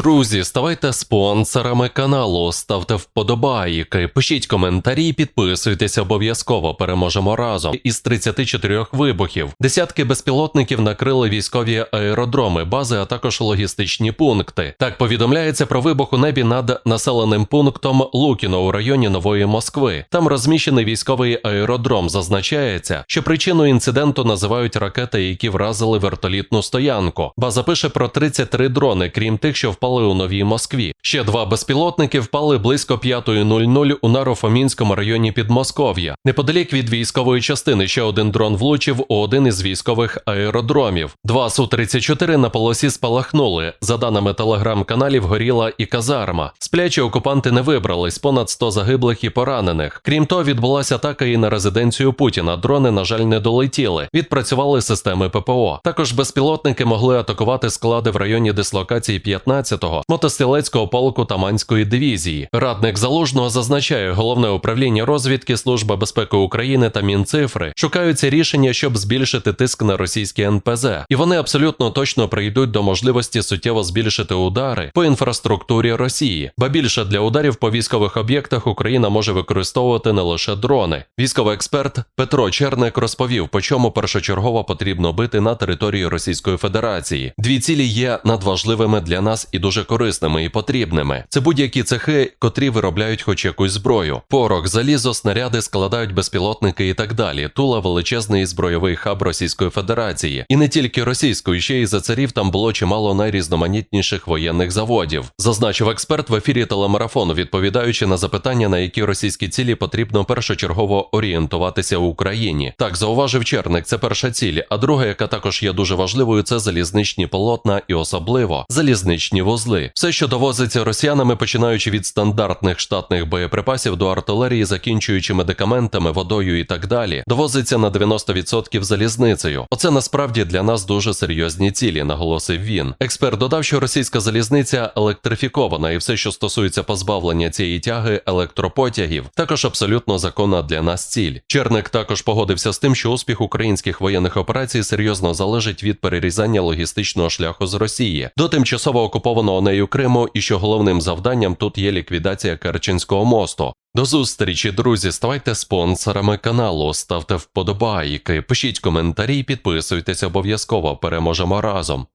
Друзі, ставайте спонсорами каналу, ставте вподобайки, пишіть коментарі, підписуйтесь обов'язково. Переможемо разом. Із 34 вибухів десятки безпілотників накрили військові аеродроми, бази, а також логістичні пункти. Так повідомляється про вибух у небі над населеним пунктом Лукіно у районі Нової Москви. Там розміщений військовий аеродром. Зазначається, що причиною інциденту називають ракети, які вразили вертолітну стоянку. База пише про 33 дрони, крім тих, що впали у Новій Москві. Ще два безпілотники впали близько 5.00 у Нарофомінському районі Підмосков'я. Неподалік від військової частини ще один дрон влучив у один із військових аеродромів. Два Су-34 на полосі спалахнули. За даними телеграм-каналів, горіла і казарма. Сплячі окупанти не вибрались, понад 100 загиблих і поранених. Крім того, відбулася атака і на резиденцію Путіна. Дрони, на жаль, не долетіли. Відпрацювали системи ППО. Також безпілотники могли атакувати склади в районі дислокації 15-го мотострілецького полку Таманської дивізії. Радник залужного зазначає, головне управління розвідки, Служба безпеки України та Мінцифри шукаються рішення, щоб збільшити тиск на російські НПЗ, і вони абсолютно точно прийдуть до можливості суттєво збільшити удари по інфраструктурі Росії. Ба більше для ударів по військових об'єктах Україна може використовувати не лише дрони. Військовий експерт Петро Черник розповів, по чому першочергово потрібно бити на території Російської Федерації. Дві цілі є надважливими для нас і дуже корисними і потрібними. Це будь-які цехи, котрі виробляють хоч якусь зброю. Порох, залізо, снаряди складають безпілотники і так далі. Тула величезний збройовий хаб Російської Федерації. І не тільки російської, ще й за царів там було чимало найрізноманітніших воєнних заводів. Зазначив експерт в ефірі телемарафону, відповідаючи на запитання, на які російські цілі потрібно першочергово орієнтуватися в Україні. Так зауважив Черник, це перша ціль. А друга, яка також є дуже важливою, це залізничні полотна і особливо залізничні вузли. Все, що довозиться росіянами, починаючи від стандартних штатних боєприпасів до артилерії, закінчуючи медикаментами, водою і так далі, довозиться на 90% залізницею. Оце насправді для нас дуже серйозні цілі, наголосив він. Експерт додав, що російська залізниця електрифікована, і все, що стосується позбавлення цієї тяги електропотягів, також абсолютно законна для нас ціль. Черник також погодився з тим, що успіх українських воєнних операцій серйозно залежить від перерізання логістичного шляху з Росії до тимчасово окупованого нею Криму, і що головним завданням тут є ліквідація Керченського мосту. До зустрічі, друзі. Ставайте спонсорами каналу, ставте вподобайки, пишіть коментарі, підписуйтесь обов'язково. Переможемо разом.